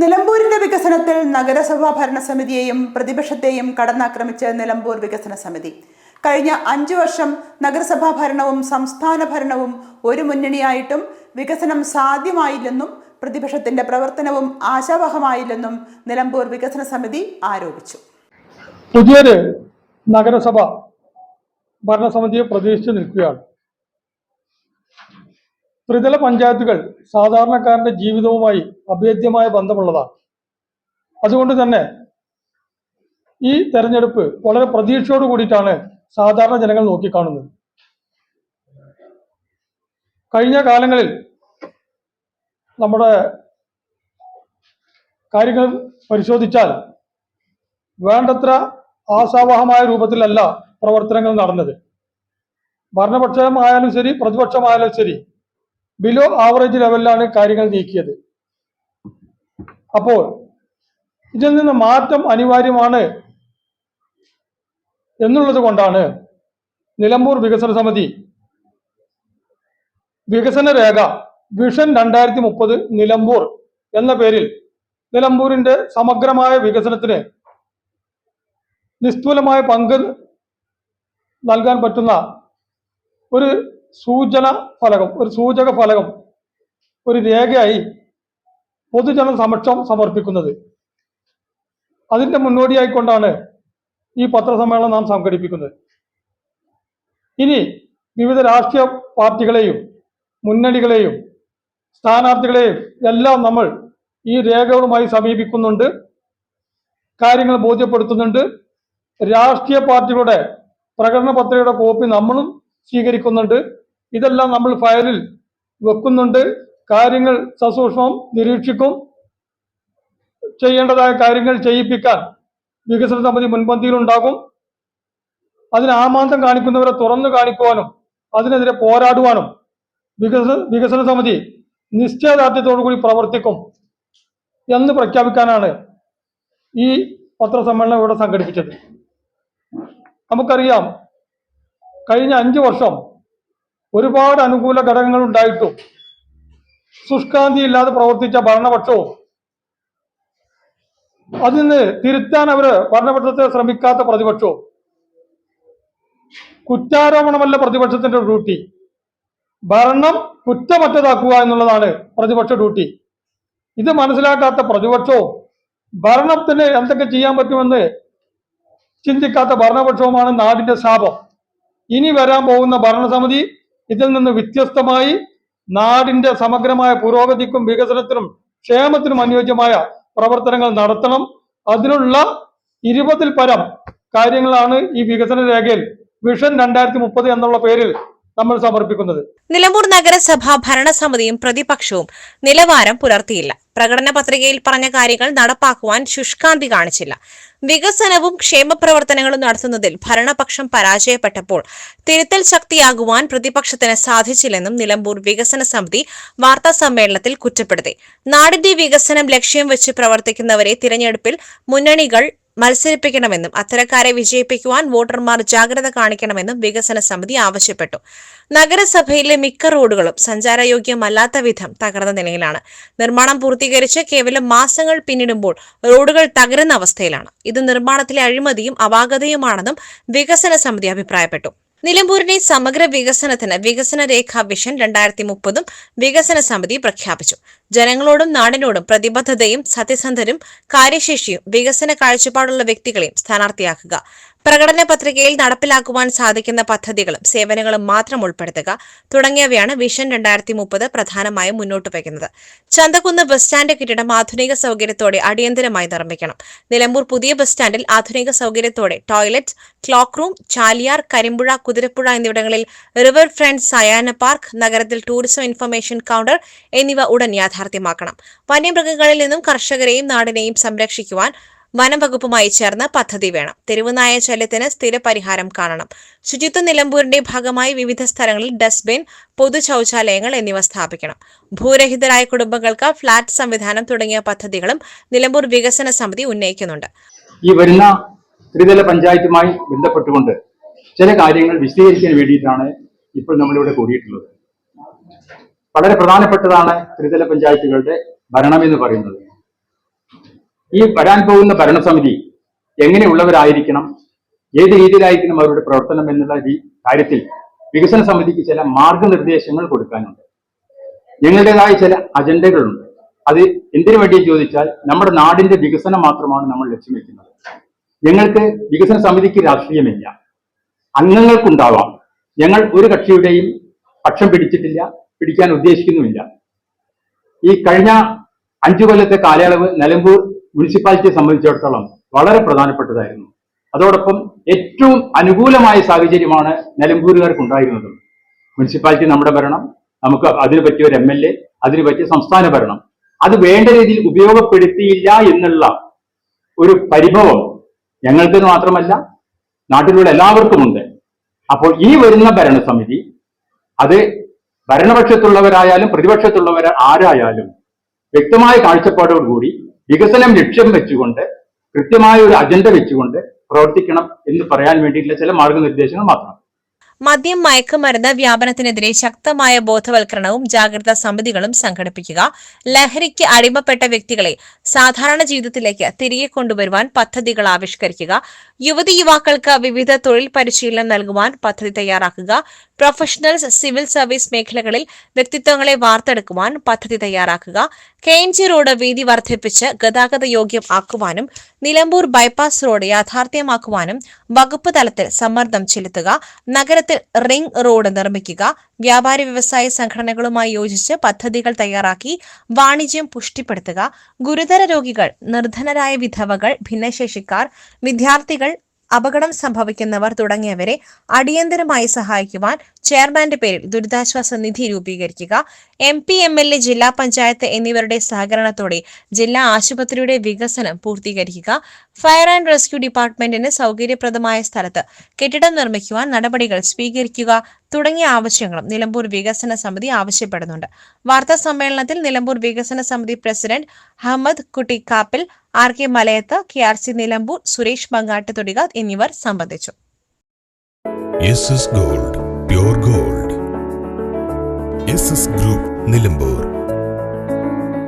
നിലമ്പൂരിന്റെ വികസനത്തിൽ നഗരസഭാ ഭരണസമിതിയെയും പ്രതിപക്ഷത്തെയും കടന്നാക്രമിച്ച് നിലമ്പൂർ വികസന സമിതി. കഴിഞ്ഞ അഞ്ചു വർഷം നഗരസഭാ ഭരണവും സംസ്ഥാന ഭരണവും ഒരു മുന്നണിയായിട്ടും വികസനം സാധ്യമായില്ലെന്നും പ്രതിപക്ഷത്തിന്റെ പ്രവർത്തനവും ആശാവഹമായില്ലെന്നും നിലമ്പൂർ വികസന സമിതി ആരോപിച്ചു. പുതിയൊരു നഗരസഭ ഭരണസമിതിയെ പ്രതീക്ഷിച്ചു നിൽക്കുകയാണ്. ത്രിതല പഞ്ചായത്തുകൾ സാധാരണക്കാരന്റെ ജീവിതവുമായി അഭേദ്യമായ ബന്ധമുള്ളതാണ്. അതുകൊണ്ട് തന്നെ ഈ തെരഞ്ഞെടുപ്പ് വളരെ പ്രതീക്ഷയോട് കൂടിയിട്ടാണ് സാധാരണ ജനങ്ങൾ നോക്കിക്കാണുന്നത്. കഴിഞ്ഞ കാലങ്ങളിൽ നമ്മുടെ കാര്യങ്ങൾ പരിശോധിച്ചാൽ വേണ്ടത്ര ആശാവഹമായ രൂപത്തിലല്ല പ്രവർത്തനങ്ങൾ നടന്നത്. ഭരണപക്ഷമായാലും ശരി പ്രതിപക്ഷമായാലും ശരി ബിലോ ആവറേജ് ലെവലിലാണ് കാര്യങ്ങൾ നീക്കിയത്. അപ്പോൾ ഇതിൽ നിന്ന് മാറ്റം അനിവാര്യമാണ് എന്നുള്ളത് കൊണ്ടാണ് നിലമ്പൂർ വികസന സമിതി വികസന രേഖ വിഷൻ രണ്ടായിരത്തി മുപ്പത് നിലമ്പൂർ എന്ന പേരിൽ നിലമ്പൂരിന്റെ സമഗ്രമായ വികസനത്തിന് നിസ്തൂലമായ പങ്ക് നൽകാൻ പറ്റുന്ന ഒരു സൂചന ഫലകം ഒരു സൂചക ഫലകം ഒരു രേഖയായി പൊതുജന സമക്ഷം സമർപ്പിക്കുന്നത്. അതിന്റെ മുന്നോടിയായിക്കൊണ്ടാണ് ഈ പത്രസമ്മേളനം നാം സംഘടിപ്പിക്കുന്നത്. ഇനി വിവിധ രാഷ്ട്രീയ പാർട്ടികളെയും മുന്നണികളെയും സ്ഥാനാർത്ഥികളെയും എല്ലാം നമ്മൾ ഈ രേഖകളുമായി സമീപിക്കുന്നുണ്ട് കാര്യങ്ങൾ ബോധ്യപ്പെടുത്തുന്നുണ്ട്. രാഷ്ട്രീയ പാർട്ടികളുടെ പ്രകടന പത്രികയുടെ കോപ്പി നമ്മളും സ്വീകരിക്കുന്നുണ്ട്. ഇതെല്ലാം നമ്മൾ ഫയലിൽ വെക്കുന്നുണ്ട്. കാര്യങ്ങൾ സസൂക്ഷ്മം നിരീക്ഷിക്കും. ചെയ്യേണ്ടതായ കാര്യങ്ങൾ ചെയ്യിപ്പിക്കാൻ വികസന സമിതി മുൻപന്തിയിലുണ്ടാകും അതിന് ആമാന്തം കാണിക്കുന്നവരെ തുറന്നു കാണിക്കുവാനും അതിനെതിരെ പോരാടുവാനും വികസന വികസന സമിതി നിശ്ചയദാർഢ്യത്തോടു കൂടി പ്രവർത്തിക്കും എന്ന് പ്രഖ്യാപിക്കാനാണ് ഈ പത്രസമ്മേളനം ഇവിടെ സംഘടിപ്പിച്ചത്. നമുക്കറിയാം കഴിഞ്ഞ അഞ്ചു വർഷം ഒരുപാട് അനുകൂല ഘടകങ്ങൾ ഉണ്ടായിട്ടും ശുഷ്കാന്തി ഇല്ലാതെ പ്രവർത്തിച്ച ഭരണപക്ഷവും അതിന് തിരുത്താൻ അവർ ഭരണപക്ഷത്തെ ശ്രമിക്കാത്ത പ്രതിപക്ഷവും കുറ്റാരോപണമല്ല പ്രതിപക്ഷത്തിന്റെ ഡ്യൂട്ടി. ഭരണം കുറ്റമറ്റതാക്കുക എന്നുള്ളതാണ് പ്രതിപക്ഷ ഡ്യൂട്ടി. ഇത് മനസ്സിലാക്കാത്ത പ്രതിപക്ഷവും ഭരണത്തിന് എന്തൊക്കെ ചെയ്യാൻ പറ്റുമെന്ന് ചിന്തിക്കാത്ത ഭരണപക്ഷവുമാണ് നാടിന്റെ ശാപം. ഇനി വരാൻ പോകുന്ന ഭരണസമിതി ഇതിൽ നിന്ന് വ്യത്യസ്തമായി നാടിന്റെ സമഗ്രമായ പുരോഗതിക്കും വികസനത്തിനും ക്ഷേമത്തിനും അനുയോജ്യമായ പ്രവർത്തനങ്ങൾ നടത്തണം. അതിനുള്ള ഇരുപതിൽ പരം കാര്യങ്ങളാണ് ഈ വികസന രേഖയിൽ വിഷൻ രണ്ടായിരത്തി മുപ്പത് എന്നുള്ള പേരിൽ നമ്മൾ സമർപ്പിക്കുന്നത്. നിലമ്പൂർ നഗരസഭ ഭരണസമിതിയും പ്രതിപക്ഷവും നിലവാരം പുലർത്തിയില്ല. പ്രകടന പത്രികയിൽ പറഞ്ഞ കാര്യങ്ങൾ നടപ്പാക്കുവാൻ ശുഷ്കാന്തി കാണിച്ചില്ല. വികസനവും ക്ഷേമപ്രവർത്തനങ്ങളും നടത്തുന്നതിൽ ഭരണപക്ഷം പരാജയപ്പെട്ടപ്പോൾ തിരുത്തൽ ശക്തിയാകുവാൻ പ്രതിപക്ഷത്തിന് സാധിച്ചില്ലെന്നും നിലമ്പൂർ വികസന സമിതി വാർത്താ സമ്മേളനത്തിൽ കുറ്റപ്പെടുത്തി. നാടിന്റെ വികസനം ലക്ഷ്യം വെച്ച് പ്രവർത്തിക്കുന്നവരെ തിരഞ്ഞെടുപ്പിൽ മുന്നണികൾ മത്സരിപ്പിക്കണമെന്നും അത്തരക്കാരെ വിജയിപ്പിക്കുവാൻ വോട്ടർമാർ ജാഗ്രത കാണിക്കണമെന്നും വികസന സമിതി ആവശ്യപ്പെട്ടു. നഗരസഭയിലെ മിക്ക റോഡുകളും സഞ്ചാരയോഗ്യമല്ലാത്ത വിധം തകർന്ന നിലയിലാണ്. നിർമ്മാണം പൂർത്തീകരിച്ച് കേവലം മാസങ്ങൾ പിന്നിടുമ്പോൾ റോഡുകൾ തകരുന്ന അവസ്ഥയിലാണ്. ഇത് നിർമ്മാണത്തിലെ അഴിമതിയും അപാകതയുമാണെന്നും വികസന സമിതി അഭിപ്രായപ്പെട്ടു. നിലമ്പൂരിനെ സമഗ്ര വികസനത്തിന് വികസന രേഖ വിഷൻ രണ്ടായിരത്തി മുപ്പതും വികസന സമിതി പ്രഖ്യാപിച്ചു. ജനങ്ങളോടും നാടിനോടും പ്രതിബദ്ധതയും സത്യസന്ധരും കാര്യശേഷിയും വികസന കാഴ്ചപ്പാടുള്ള വ്യക്തികളെയും സ്ഥാനാർത്ഥിയാക്കുക. പ്രകടന പത്രികയിൽ നടപ്പിലാക്കുവാൻ സാധിക്കുന്ന പദ്ധതികളും സേവനങ്ങളും മാത്രം ഉൾപ്പെടുത്തുക തുടങ്ങിയവയാണ് വിഷൻ രണ്ടായിരത്തി മുപ്പത് പ്രധാനമായും മുന്നോട്ട് വയ്ക്കുന്നത്. ചന്തക്കുന്ന് ബസ് സ്റ്റാൻഡ് കെട്ടിടം ആധുനിക സൗകര്യത്തോടെ അടിയന്തരമായി നിർമ്മിക്കണം. നിലമ്പൂർ പുതിയ ബസ് സ്റ്റാൻഡിൽ ആധുനിക സൗകര്യത്തോടെ toilet clock room Chaliyar Karimpuzha Kuthirappuzha എന്നിവിടങ്ങളിൽ റിവർ ഫ്രണ്ട് സയാന പാർക്ക് നഗരത്തിൽ ടൂറിസം ഇൻഫർമേഷൻ കൗണ്ടർ എന്നിവ ഉടൻ യാഥാർത്ഥ്യമാക്കണം. വന്യമൃഗങ്ങളിൽ നിന്നും കർഷകരെയും നാടിനെയും സംരക്ഷിക്കുവാൻ വനം വകുപ്പുമായി ചേർന്ന് പദ്ധതി വേണം. തെരുവുനായ ശല്യത്തിന് സ്ഥിര പരിഹാരം കാണണം. ശുചിത്വ നിലമ്പൂരിന്റെ ഭാഗമായി വിവിധ സ്ഥലങ്ങളിൽ ഡസ്റ്റ്ബിൻ പൊതു ശൌചാലയങ്ങൾ എന്നിവ സ്ഥാപിക്കണം. ഭൂരഹിതരായ കുടുംബങ്ങൾക്ക് ഫ്ളാറ്റ് സംവിധാനം തുടങ്ങിയ പദ്ധതികളും നിലമ്പൂർ വികസന സമിതി ഉന്നയിക്കുന്നുണ്ട്. ഈ വരുന്ന ത്രിതല പഞ്ചായത്തുമായി ബന്ധപ്പെട്ടുകൊണ്ട് ചില കാര്യങ്ങൾ വിശദീകരിക്കാൻ വേണ്ടിയിട്ടാണ് ഇപ്പോൾ നമ്മളിവിടെ കൂടിയിട്ടുള്ളത്. വളരെ പ്രധാനപ്പെട്ടതാണ് ത്രിതല പഞ്ചായത്തുകളുടെ ഭരണം എന്ന് പറയുന്നത്. ഈ വരാൻ പോകുന്ന ഭരണസമിതി എങ്ങനെയുള്ളവരായിരിക്കണം ഏത് രീതിയിലായിരിക്കണം അവരുടെ പ്രവർത്തനം എന്നുള്ള കാര്യത്തിൽ വികസന സമിതിക്ക് ചില മാർഗനിർദ്ദേശങ്ങൾ കൊടുക്കാനുണ്ട്. ഞങ്ങളുടേതായ ചില അജണ്ടകളുണ്ട്. അത് എന്തിനു വേണ്ടി ചോദിച്ചാൽ നമ്മുടെ നാടിന്റെ വികസനം മാത്രമാണ് നമ്മൾ ലക്ഷ്യം വെക്കുന്നത്. ഞങ്ങൾക്ക് വികസന സമിതിക്ക് രാഷ്ട്രീയമില്ല. അംഗങ്ങൾക്കുണ്ടാവാം. ഞങ്ങൾ ഒരു കക്ഷിയുടെയും പക്ഷം പിടിച്ചിട്ടില്ല. പിടിക്കാൻ ഉദ്ദേശിക്കുന്നുമില്ല. ഈ കഴിഞ്ഞ അഞ്ചു കൊല്ലത്തെ കാലയളവ് നിലമ്പൂർ മുനിസിപ്പാലിറ്റിയെ സംബന്ധിച്ചിടത്തോളം വളരെ പ്രധാനപ്പെട്ടതായിരുന്നു. അതോടൊപ്പം ഏറ്റവും അനുകൂലമായ സാഹചര്യമാണ് നിലമ്പൂരുകാർക്ക് ഉണ്ടായിരുന്നത്. മുനിസിപ്പാലിറ്റി നമ്മുടെ ഭരണം നമുക്ക് അതിനു പറ്റിയ ഒരു എം എൽ എ അതിനു പറ്റിയ സംസ്ഥാന ഭരണം. അത് വേണ്ട രീതിയിൽ ഉപയോഗപ്പെടുത്തിയില്ല എന്നുള്ള ഒരു പരിഭവം ഞങ്ങൾക്ക് മാത്രമല്ല നാട്ടിലുള്ള എല്ലാവർക്കുമുണ്ട്. അപ്പോൾ ഈ വരുന്ന ഭരണസമിതി അത് ഭരണപക്ഷത്തുള്ളവരായാലും പ്രതിപക്ഷത്തുള്ളവർ ആരായാലും വ്യക്തമായ കാഴ്ചപ്പാടോടുകൂടി വികസനം ലക്ഷ്യം വെച്ചുകൊണ്ട് കൃത്യമായ ഒരു അജണ്ട വെച്ചുകൊണ്ട് പ്രവർത്തിക്കണം എന്ന് പറയാൻ വേണ്ടിയിട്ടുള്ള ചില മാർഗനിർദ്ദേശങ്ങൾ മാത്രം. മദ്യം മയക്കുമരുന്ന് വ്യാപനത്തിനെതിരെ ശക്തമായ ബോധവൽക്കരണവും ജാഗ്രതാ സമിതികളും സംഘടിപ്പിക്കുക ലഹരിക്ക് അടിമപ്പെട്ട വ്യക്തികളെ സാധാരണ ജീവിതത്തിലേക്ക് തിരികെ കൊണ്ടുവരുവാൻ പദ്ധതികൾ ആവിഷ്കരിക്കുക യുവതി യുവാക്കൾക്ക് വിവിധ തൊഴിൽ പരിശീലനം നൽകുവാൻ പദ്ധതി തയ്യാറാക്കുക പ്രൊഫഷണൽസ് സിവിൽ സർവീസ് മേഖലകളിൽ വ്യക്തിത്വങ്ങളെ വാർത്തെടുക്കുവാൻ പദ്ധതി തയ്യാറാക്കുക. കെ എൻ ജി റോഡ് വീതി വർദ്ധിപ്പിച്ച് ഗതാഗത യോഗ്യം ആക്കുവാനും നിലമ്പൂർ ബൈപ്പാസ് റോഡ് യാഥാർത്ഥ്യമാക്കുവാനും വകുപ്പ് തലത്തിൽ സമ്മർദ്ദം ചെലുത്തുക. നഗരത്തിൽ റിംഗ് റോഡ് നിർമ്മിക്കുക. വ്യാപാരി വ്യവസായ സംഘടനകളുമായി യോജിച്ച് പദ്ധതികൾ തയ്യാറാക്കി വാണിജ്യം പുഷ്ടിപ്പെടുത്തുക. ഗുരുതര രോഗികൾ നിർധനരായ വിധവകൾ ഭിന്നശേഷിക്കാർ വിദ്യാർത്ഥികൾ അപകടം സംഭവിക്കുന്നവർ തുടങ്ങിയവരെ അടിയന്തരമായി സഹായിക്കുവാൻ ചെയർമാന്റെ പേരിൽ ദുരിതാശ്വാസ നിധി രൂപീകരിക്കുക. M P M L A ജില്ലാ പഞ്ചായത്ത് എന്നിവരുടെ സഹകരണത്തോടെ ജില്ലാ ആശുപത്രിയുടെ വികസനം പൂർത്തീകരിക്കുക. ഫയർ ആൻഡ് റെസ്ക്യൂ ഡിപ്പാർട്ട്മെന്റിന് സൗകര്യപ്രദമായ സ്ഥലത്ത് കെട്ടിടം നിർമ്മിക്കുവാൻ നടപടികൾ സ്വീകരിക്കുക. തുടങ്ങിയ ആവശ്യങ്ങളും നിലമ്പൂർ വികസന സമിതി ആവശ്യപ്പെടുന്നുണ്ട്. വാർത്താ സമ്മേളനത്തിൽ നിലമ്പൂർ വികസന സമിതി president Ahmed Kuttikkappil R K Malayath K R C Nilambur Suresh Mangattu Thodika എന്നിവർ സംബന്ധിച്ചു. Gold gold. ഗ്രൂപ്പ് നിലമ്പൂർ.